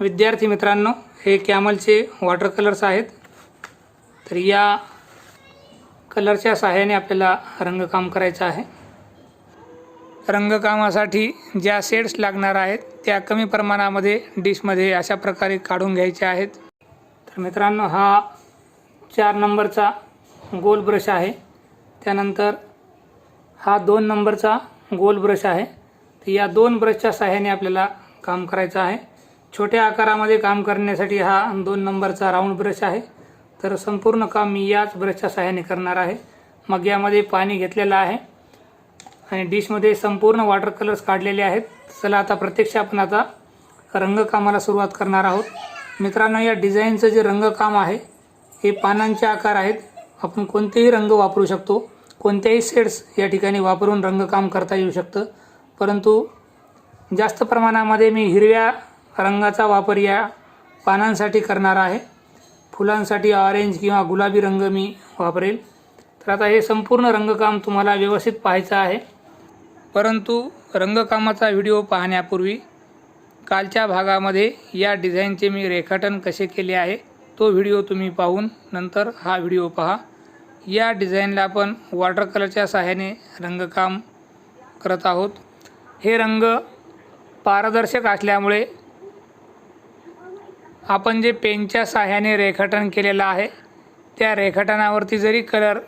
विद्यार्थी मित्रांनो हे कॅमलचे वॉटर कलर्स आहेत. तर या कलरच्या सहाय्याने आपल्याला रंगकाम करायचं आहे. रंगकामासाठी ज्या शेड्स लागणार आहेत त्या कमी प्रमाणामध्ये डिशमध्ये अशा प्रकारे काढून घ्यायच्या आहेत. तर मित्रांनो हा चार नंबरचा गोल ब्रश आहे. त्यानंतर हा दोन नंबरचा गोल ब्रश आहे. तर या दोन ब्रशच्या सहाय्याने आपल्याला काम करायचं आहे. छोट्या आकारामध्ये काम करण्यासाठी हा दोन नंबरचा राऊंड ब्रश आहे. तर संपूर्ण काम मी याच ब्रशच्या सहाय्याने करणार आहे. मग यामध्ये पाणी घेतलेलं आहे. आणि डिशमध्ये संपूर्ण वॉटर कलर्स काढलेले आहेत. चला आता प्रत्यक्ष आपण आता रंगकामाला सुरुवात करणार आहोत. मित्रांनो या डिझाईनचं जे रंगकाम आहे हे पानांचे आकार आहेत. आपण कोणतेही रंग वापरू शकतो. कोणत्याही शेड्स या ठिकाणी वापरून रंगकाम करता येऊ शकतं. परंतु जास्त प्रमाणामध्ये मी हिरव्या रंगाचा वापर या पानांसाठी करणार आहे. फुलांसाठी ऑरेंज किंवा गुलाबी रंग मी वापरेल. तर आता हे संपूर्ण रंगकाम तुम्हाला व्यवस्थित पाहायचं आहे. परंतु रंगकामाचा व्हिडिओ पाहण्यापूर्वी कालच्या भागामध्ये या डिझाईनचे मी रेखाटन कसे केले आहे तो व्हिडिओ तुम्ही पाहून नंतर हा व्हिडिओ पहा. या डिझाईनला आपण वॉटर कलरच्या सहाय्याने रंगकाम करत आहोत. हे रंग पारदर्शक असल्यामुळे आपण जे पेनच्या सहाय्याने रेखाटन केलेलं आहे त्या रेखाटनावरती जरी कलर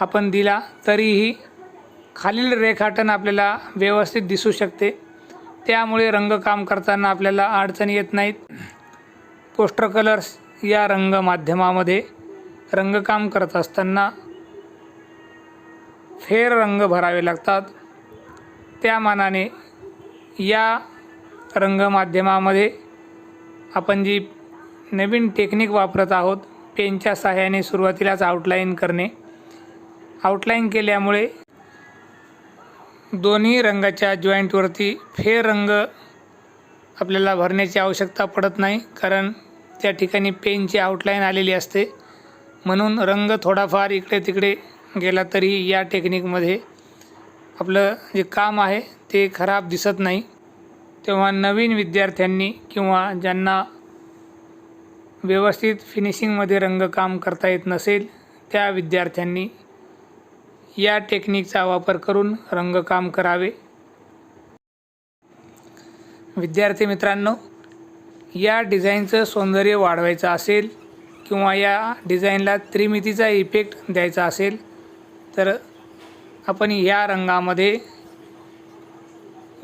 आपण दिला तरीही खालील रेखाटन आपल्याला व्यवस्थित दिसू शकते. त्यामुळे रंगकाम करताना आपल्याला अडचणी येत नाहीत. पोस्टर कलर्स या रंग माध्यमामध्ये रंगकाम करत असताना फेर रंग भरावे लागतात. त्या मानाने या रंगमाध्यमामध्ये आपण जी नवीन टेक्निक वापरत आहोत पेनच्या सहाय्याने सुरुवातीलाच आउटलाईन करणे. आउटलाईन केल्यामुळे दोन्ही रंगाच्या जॉईंटवरती फेर रंग आपल्याला भरण्याची आवश्यकता पडत नाही कारण त्या ठिकाणी पेनची आउटलाईन आलेली असते. म्हणून रंग थोडाफार इकडे तिकडे गेला तरी या टेक्निकमध्ये आपलं जे काम आहे ते खराब दिसत नाही. तेव्हा नवीन विद्यार्थ्यांनी किंवा ज्यांना व्यवस्थित फिनिशिंगमध्ये रंगकाम करता येत नसेल त्या विद्यार्थ्यांनी या टेक्निकचा वापर करून रंगकाम करावे. विद्यार्थी मित्रांनो या डिझाईनचं सौंदर्य वाढवायचं असेल किंवा या डिझाईनला त्रिमितीचा इफेक्ट द्यायचा असेल तर आपण या रंगामध्ये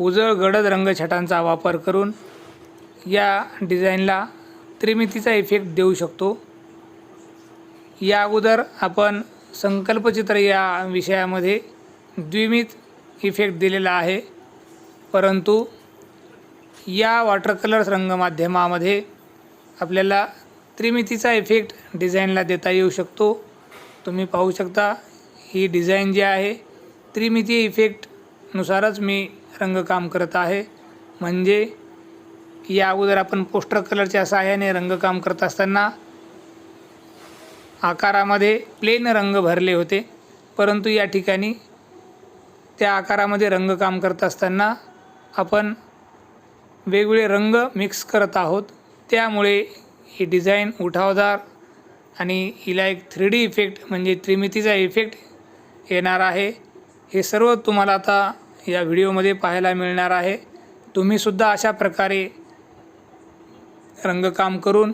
उजळ गडद रंगछटांचा वापर करून या डिझाईनला त्रिमितीचा इफेक्ट देऊ शकतो. या अगोदर आपण संकल्पचित्र या विषयामध्ये द्विमित इफेक्ट दिलेला आहे. परंतु या वॉटर कलर्स रंगमाध्यमामध्ये आपल्याला त्रिमितीचा इफेक्ट डिझाईनला देता येऊ शकतो. तुम्ही पाहू शकता ही डिझाईन जी आहे त्रिमिती इफेक्टनुसारच मी रंगकाम करत आहे. म्हणजे या अगोदर आपण पोस्टर कलरच्या सहाय्याने रंगकाम करत असताना आकारामध्ये प्लेन रंग भरले होते. परंतु या ठिकाणी त्या आकारामध्ये रंगकाम करत असताना आपण वेगवेगळे रंग मिक्स करत आहोत. त्यामुळे ही डिझाईन उठावदार आणि हिला एक थ्री डी इफेक्ट म्हणजे त्रिमितीचा इफेक्ट येणार आहे. हे सर्व तुम्हाला आता या व्हिडिओमध्ये पाहायला मिळणार आहे. तुम्हीसुद्धा अशा प्रकारे रंगकाम करून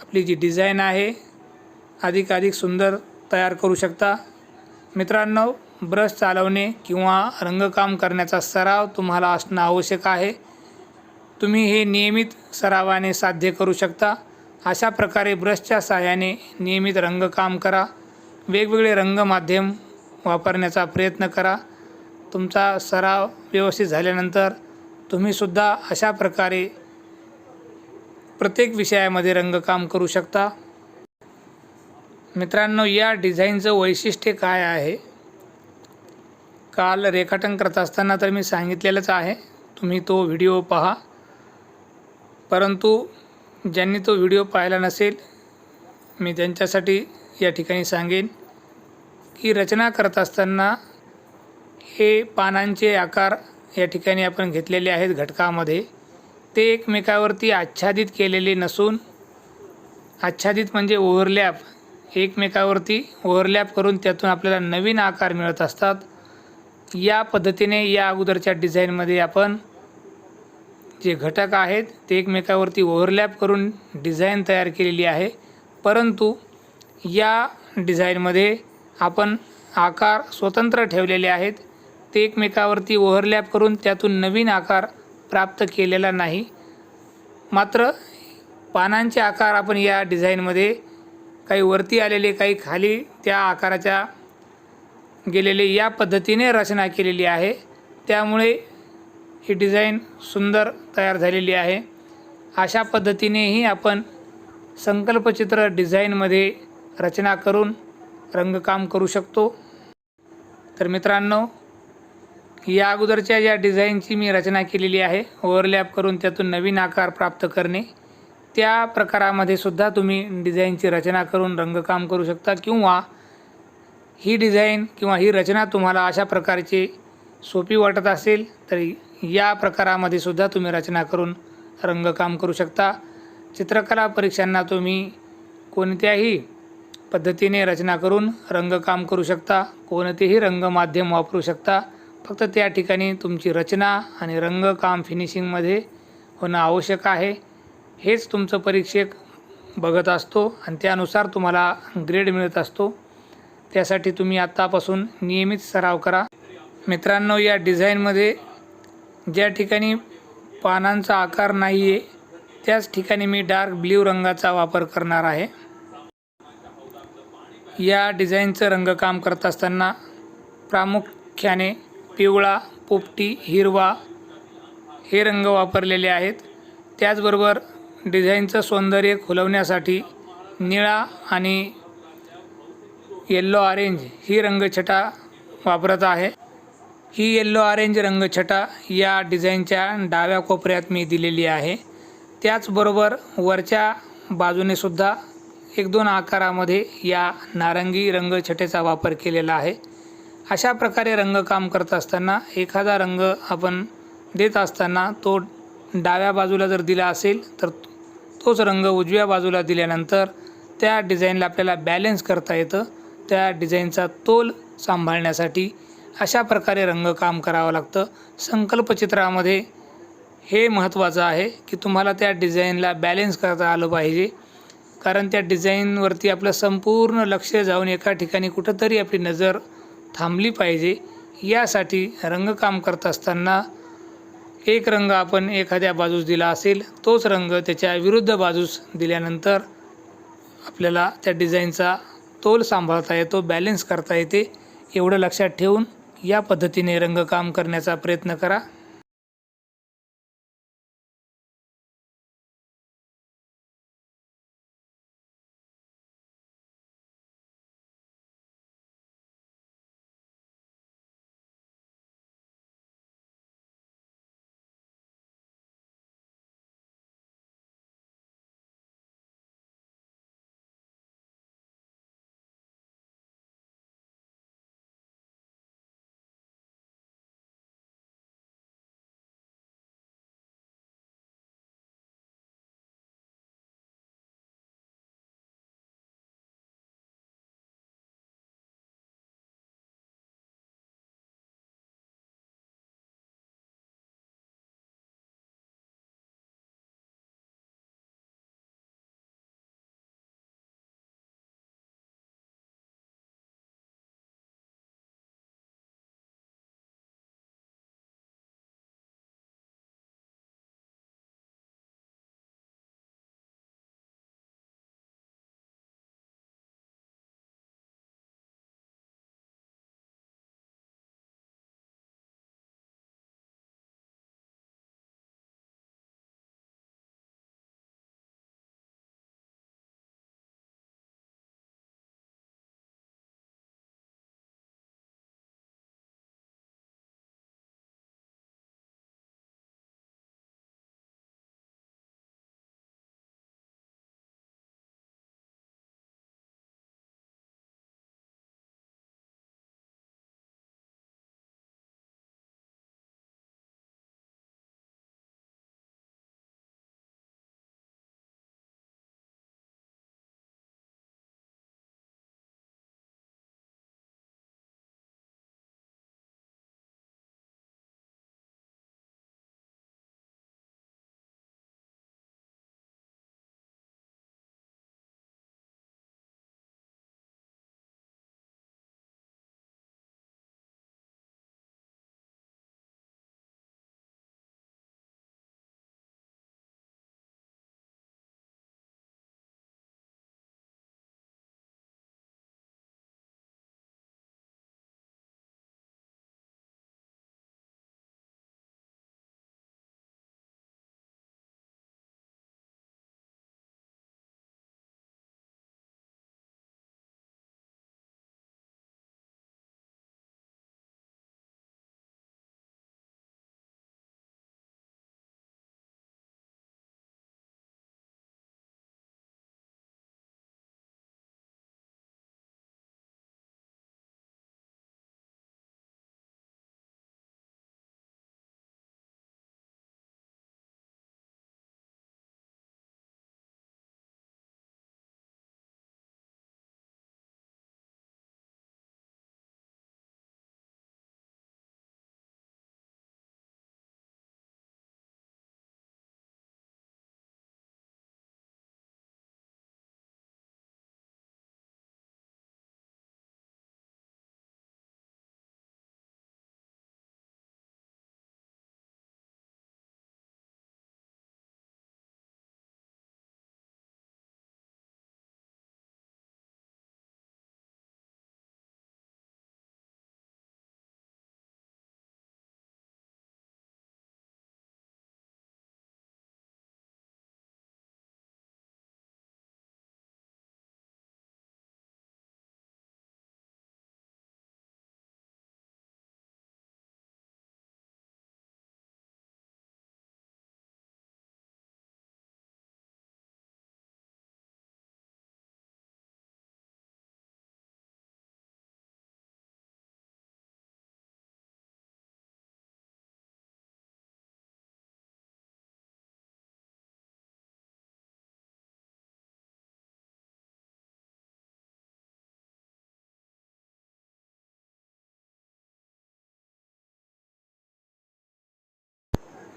आपली जी डिझाईन आहे अधिकाधिक सुंदर तयार करू शकता. मित्रांनो ब्रश चालवणे किंवा रंगकाम करण्याचा सराव तुम्हाला असणं आवश्यक आहे. तुम्ही हे नियमित सरावाने साध्य करू शकता. अशा प्रकारे ब्रशच्या सहाय्याने नियमित रंगकाम करा. वेगवेगळे रंगमाध्यम वापरण्याचा प्रयत्न करा. तुमचा सराव व्यवस्थित झाल्यानंतर तुम्हीसुद्धा अशा प्रकारे प्रत्येक विषयामध्ये रंगकाम करू शकता. मित्रांनो या डिझाईनचं वैशिष्ट्य काय आहे? काल रेखाटन करत असताना तर मी सांगितलेलंच आहे. तुम्ही तो व्हिडिओ पहा. परंतु ज्यांनी तो व्हिडिओ पाहिला नसेल मी त्यांच्यासाठी या ठिकाणी सांगेन की रचना करत असताना हे पानांचे आकार या ठिकाणी आपण घेतलेले आहेत घटकामध्ये. ते एकमेकावरती आच्छादित केलेले नसून आच्छादित म्हणजे ओव्हरलॅप. एकमेकावरती ओव्हरलॅप करून त्यातून आपल्याला नवीन आकार मिळत असतात. या पद्धतीने या अगोदरच्या डिझाईनमध्ये आपण जे घटक आहेत ते एकमेकावरती ओव्हरलॅप करून डिझाईन तयार केलेली आहे. परंतु या डिझाईनमध्ये आपण आकार स्वतंत्र ठेवलेले आहेत. ते एकमेकावरती ओव्हरलॅप करून त्यातून नवीन आकार प्राप्त केलेला नाही. मात्र पानांचे आकार आपण या डिझाईनमध्ये काही वरती आलेले काही खाली त्या आकाराच्या गेलेले या पद्धतीने रचना केलेली आहे. त्यामुळे ही डिझाईन सुंदर तयार झालेली आहे. अशा पद्धतीनेही आपण संकल्पचित्र डिझाईनमध्ये रचना करून रंगकाम करू शकतो. तर मित्रांनो या अगोदरच्या ज्या डिझाईनची मी रचना केलेली आहे ओव्हरलॅप करून त्यातून नवीन आकार प्राप्त करणे त्या प्रकारामध्ये सुद्धा तुम्ही डिझाईनची रचना करून रंगकाम करू शकता किंवा ही डिझाईन किंवा ही रचना तुम्हाला अशा प्रकारची सोपी वाटत असेल तर या प्रकारामध्ये सुद्धा तुम्ही रचना करून रंगकाम करू शकता. चित्रकला परीक्षांना तुम्ही कोणत्याही पद्धतीने रचना करून रंगकाम करू शकता कोणतेही रंगमाध्यम वापरू शकता. फक्त त्या ठिकाणी तुमची रचना आणि रंगकाम फिनिशिंगमध्ये होणं आवश्यक आहे. हेच तुमचं परीक्षक बघत असतो आणि त्यानुसार तुम्हाला ग्रेड मिळत असतो. त्यासाठी तुम्ही आत्तापासून नियमित सराव करा. मित्रांनो या डिझाईनमध्ये ज्या ठिकाणी पानांचा आकार नाही आहे त्याच ठिकाणी मी डार्क ब्ल्यू रंगाचा वापर करणार आहे. या डिझाईनचं रंगकाम करत असताना प्रामुख्याने पिवळा पोपटी हिरवा हे रंग वापरलेले आहेत. त्याचबरोबर डिझाईनचं सौंदर्य खुलवण्यासाठी निळा आणि येल्लो ऑरेंज ही रंगछटा वापरत आहे. ही येल्लो ऑरेंज रंगछटा या डिझाईनच्या डाव्या कोपऱ्यात मी दिलेली आहे. त्याचबरोबर वरच्या बाजूनेसुद्धा एक दोन आकारामध्ये या नारंगी रंगछटेचा वापर केलेला आहे. अशा प्रकारे रंगकाम करत असताना एखादा रंग आपण देत असताना तो डाव्या बाजूला जर दिला असेल तर तोच रंग उजव्या बाजूला दिल्यानंतर त्या डिझाईनला आपल्याला बॅलेन्स करता येतं. त्या डिझाईनचा तोल सांभाळण्यासाठी अशा प्रकारे रंगकाम करावं लागतं. संकल्पचित्रामध्ये हे महत्त्वाचं आहे की तुम्हाला त्या डिझाईनला बॅलेन्स करता आलं पाहिजे. कारण त्या डिझाईनवरती आपलं संपूर्ण लक्ष जाऊन एका ठिकाणी कुठंतरी आपली नजर थांबली पाहिजे. यासाठी रंगकाम करत असताना एक रंग आपण एखाद्या बाजूस दिला असेल तोच रंग त्याच्या विरुद्ध बाजूस दिल्यानंतर आपल्याला त्या डिझाईनचा तोल सांभाळता येतो बॅलेन्स करता येते. एवढं लक्षात ठेवून या पद्धतीने रंगकाम करण्याचा प्रयत्न करा.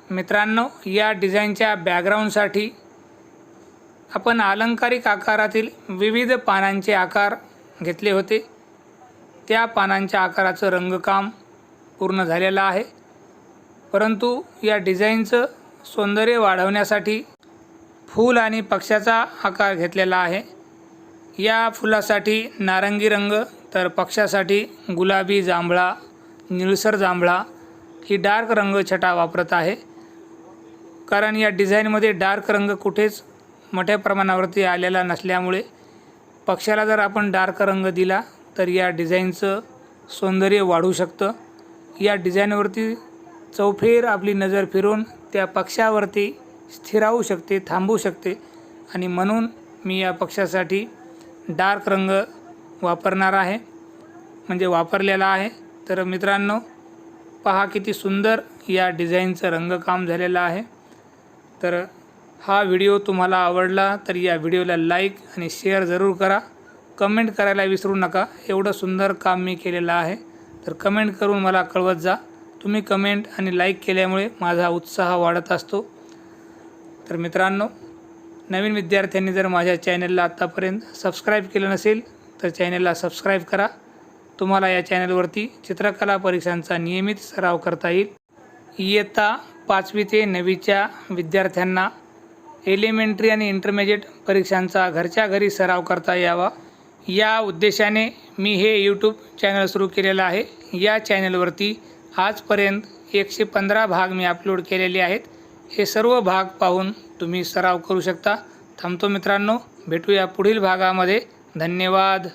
मित्रांनो या डिझाईनच्या बॅकग्राऊंडसाठी आपण अलंकारिक आकारातील विविध पानांचे आकार घेतले होते. त्या पानांच्या आकाराचं रंगकाम पूर्ण झालेलं आहे. परंतु या डिझाईनचं सौंदर्य वाढवण्यासाठी फूल आणि पक्षाचा आकार घेतलेला आहे. या फुलासाठी नारंगी रंग तर पक्षासाठी गुलाबी जांभळा निळसर जांभळा ही डार्क रंगछटा वापरत आहे. कारण या डिझाईनमध्ये डार्क रंग कुठेच मोठ्या प्रमाणावरती आलेला नसल्यामुळे पक्षाला जर आपण डार्क रंग दिला तर या डिझाईनचं सौंदर्य वाढू शकतं. या डिझाईनवरती चौफेर आपली नजर फिरून त्या पक्षावरती स्थिरावू शकते थांबू शकते. आणि म्हणून मी या पक्षासाठी डार्क रंग वापरणार आहे. म्हणजे वापरलेला आहे. तर मित्रांनो पहा किती सुंदर या डिझाईनचं रंगकाम झालेलं आहे. तर हा व्हिडिओ तुम्हाला आवडला तर या व्हिडिओला लाईक आणि शेअर जरूर करा. कमेंट करायला विसरू नका. एवढं सुंदर काम मी केलेलं आहे. तर कमेंट करून मला कळवत जा. तुम्ही कमेंट आणि लाईक केल्यामुळे माझा उत्साह वाढत असतो. तर मित्रांनो नवीन विद्यार्थ्यांनी जर माझ्या चॅनलला आत्तापर्यंत सबस्क्राईब केलं नसेल तर चॅनलला सबस्क्राईब करा. तुम्हाला या चॅनलवरती चित्रकला परीक्षांचा नियमित सराव करता येईल. इयत्ता पाचवी ते नववीच्या विद्यार्थ्यांना एलिमेंटरी आणि इंटरमिजिएट परीक्षांचा घरच्या घरी सराव करता यावा. या उद्देशाने मी हे यूट्यूब चॅनल सुरू केलेलं आहे. या चॅनलवरती आजपर्यंत एकशे पंधरा भाग मी अपलोड केलेले आहेत. हे सर्व भाग पाहून तुम्ही सराव करू शकता. थांबतो मित्रांनो. भेटूया पुढील भागामध्ये. धन्यवाद.